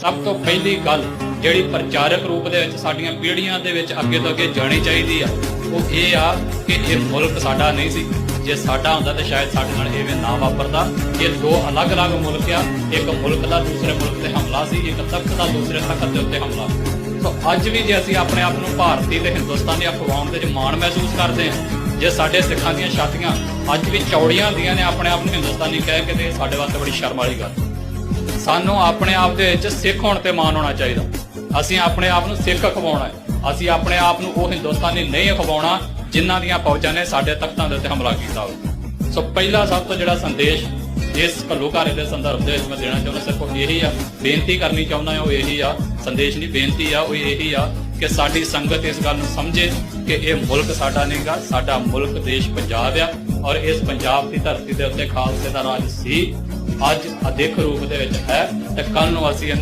ਸਭ ਤੋਂ ਪਹਿਲੀ ਗੱਲ ਜਿਹੜੀ ਪ੍ਰਚਾਰਕ ਰੂਪ ਦੇ ਵਿੱਚ ਸਾਡੀਆਂ ਪੀੜ੍ਹੀਆਂ ਦੇ ਵਿੱਚ ਅੱਗੇ ਤੋਂ ਅੱਗੇ ਜਾਣੀ ਚਾਹੀਦੀ ਆ, ਉਹ ਇਹ ਆ ਕਿ ਇਹ ਮੁਲਕ ਸਾਡਾ ਨਹੀਂ ਸੀ। ਜੇ ਸਾਡਾ ਹੁੰਦਾ ਤਾਂ ਸ਼ਾਇਦ ਸਾਡੇ ਨਾਲ ਐਵੇਂ ਨਾ ਵਾਪਰਦਾ। ਇਹ ਦੋ ਅਲੱਗ-ਅਲੱਗ ਮੁਲਕ ਆ, ਇੱਕ ਮੁਲਕ ਦਾ, ਦੂਸਰੇ ਮੁਲਕ ਤੇ ਹਮਲਾ ਸੀ, ਇੱਕ ਤਖਤ ਦਾ, ਦੂਸਰੇ ਤਖਤ ਦੇ ਉੱਤੇ ਹਮਲਾ। ਸੋ ਅੱਜ ਵੀ ਜੇ ਅਸੀਂ ਆਪਣੇ ਆਪ ਨੂੰ ਭਾਰਤੀ ਤੇ ਹਿੰਦੁਸਤਾਨੀ ਅਖਵਾਉਣ ਦੇ ਵਿੱਚ ਮਾਣ ਮਹਿਸੂਸ ਕਰਦੇ ਹਾਂ, ਜੇ ਸਾਡੇ ਸਿੱਖਾਂ ਦੀਆਂ ਛਾਤੀਆਂ ਅੱਜ ਵੀ ਚੌੜੀਆਂ ਹੁੰਦੀਆਂ ਨੇ, ਆਪਣੇ ਆਪ ਨੂੰ ਹਿੰਦੁਸਤਾਨੀ ਕਹਿ ਕੇ ਤੇ ਸਾਡੇ ਵਾਸਤੇ ਬੜੀ ਸ਼ਰਮ ਵਾਲੀ ਗੱਲ। ਸਾਨੂੰ ਆਪਣੇ ਆਪ ਦੇ ਵਿੱਚ ਸਿੱਖ ਹੋਣ ਤੇ ਮਾਣ ਹੋਣਾ ਚਾਹੀਦਾ। ਅਸੀਂ ਆਪਣੇ ਆਪ ਨੂੰ ਸਿੱਖ ਅਖਵਾਉਣਾ ਹੈ। ਅਸੀਂ ਆਪਣੇ ਆਪ ਨੂੰ ਉਹ ਹਿੰਦੁਸਤਾਨੀ ਨਹੀਂ ਅਖਵਾਉਣਾ ਜਿਨ੍ਹਾਂ ਦੀਆਂ ਫੌਜਾਂ ਨੇ ਸਾਡੇ ਤਖਤਾਂ ਦੇ ਉੱਤੇ ਹਮਲਾ ਕੀਤਾ ਹੋਵੇ ਸੋ ਪਹਿਲਾ ਸਭ ਤੋਂ ਜਿਹੜਾ ਸੰਦੇਸ਼ ਇਸ ਘੱਲੂਘਾਰੇ ਦੇ ਸੰਦਰਭ ਦੇ ਵਿੱਚ ਮੈਂ ਦੇਣਾ ਚਾਹੁੰਦਾ, ਸਿਰਫ ਉਹ ਇਹੀ ਆ, ਬੇਨਤੀ ਕਰਨੀ ਚਾਹੁੰਦਾ ਹਾਂ, ਉਹ ਇਹੀ ਆ, ਸੰਦੇਸ਼ ਨਹੀਂ, ਬੇਨਤੀ ਆ, ਉਹ ਇਹੀ ਆ ਕਿ ਸਾਡੀ ਸੰਗਤ ਇਸ ਗੱਲ ਨੂੰ ਸਮਝੇ ਕਿ ਇਹ ਮੁਲਕ ਸਾਡਾ ਨਹੀਂਗਾ ਸਾਡਾ ਮੁਲਕ ਦੇਸ਼ ਪੰਜਾਬ ਆ ਔਰ ਇਸ ਪੰਜਾਬ ਦੀ ਧਰਤੀ ਦੇ ਉੱਤੇ ਖਾਲਸੇ ਦਾ ਰਾਜ ਸੀ। ਅੱਜ ਅਦਿੱਖ ਰੂਪ ਦੇ ਵਿੱਚ ਹੈ ਤੇ ਕੱਲ ਨੂੰ ਅਸੀਂ